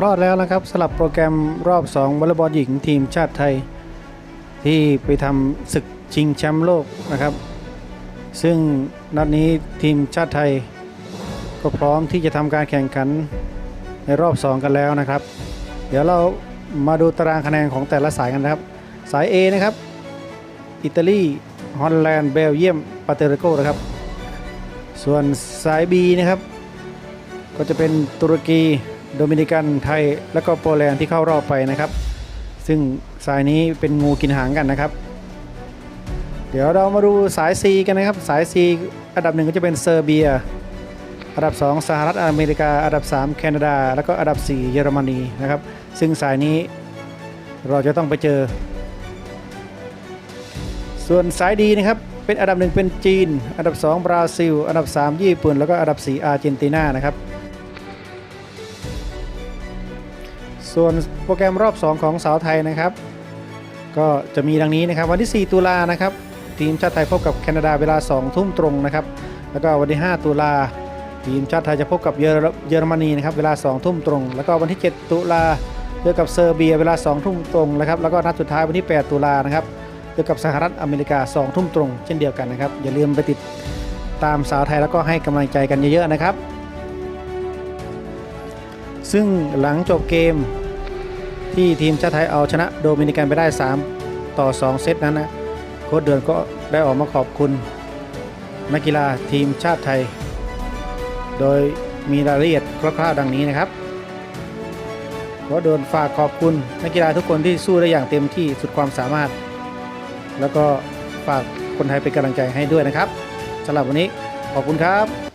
คลอดแล้วนะครับสลับโปรแกรมรอบ 2วอลเลย์บอลหญิงทีมชาติไทย ที่ไปทำศึกชิงแชมป์โลกนะครับ ซึ่งนัดนี้ทีมชาติไทย ก็พร้อมที่จะทำการแข่งขันในรอบ 2 กันแล้วนะครับ เดี๋ยวเรามาดูตารางคะแนนของแต่ละสายกันนะครับ สาย A นะครับ อิตาลีฮอลแลนด์เบลเยียมปาเตอริโกนะครับ ส่วนสาย B นะครับ ก็จะเป็นตุรกี โดมินิกันไทยและก็โปแลนด์ที่เข้ารอบไปนะครับ ซึ่งสายนี้เป็นงูกินหางกันนะครับ เดี๋ยวเรามาดูสาย C กันนะครับ สาย C อันดับหนึ่งก็จะเป็นเซอร์เบีย อันดับ 2 สหรัฐอเมริกา อันดับ 3 แคนาดา แล้วก็อันดับ 4 เยอรมนีนะครับ ซึ่งสายนี้เราจะต้องไปเจอ ส่วนสายดีนะครับเป็นอันดับหนึ่งเป็นจีน อันดับ 2 บราซิล อันดับ 3 ญี่ปุ่น แล้วก็อันดับ 4 อาร์เจนตินานะครับ ส่วนโปรแกรมรอบ 2 ของสาวไทยนะครับ ก็จะมีดังนี้นะครับ วันที่ 4 ตุลานะครับ ทีมชาติไทยพบกับแคนาดาเวลา 2 ทุ่มตรงนะครับ แล้วก็วันที่ 5 ตุลาทีมชาติไทยจะพบกับเยอรเยอรมนีนะครับเวลา 2 ทุ่มตรง แล้วก็วันที่ 7 ตุลาเจอกับเซอร์เบียเวลา 2 ทุ่มตรงนะครับแล้วก็นัดสุดท้ายวันที่ 8 ตุลานะครับเจอกับสหรัฐอเมริกา 2 ทุ่มตรง เช่นเดียวกันนะครับ อย่าลืมไปติดตามสาวไทยแล้วก็ให้กำลังใจกันเยอะๆนะครับ ซึ่งหลังจบเกม ที่ทีมชาติไทยเอาชนะโดมินิกันไปได้ 3 ต่อ 2 เซตนั้นนะโค้ชเดือนก็ได้ออกมาขอบคุณนักกีฬาทีมชาติไทย โดยมีรายละเอียดคร่าวๆดังนี้นะครับโค้ชเดือนฝากขอบคุณนักกีฬาทุกคนที่สู้ได้อย่างเต็มที่สุดความสามารถ แล้วก็ฝากคนไทยเป็นกำลังใจให้ด้วยนะครับสำหรับวันนี้ขอบคุณครับ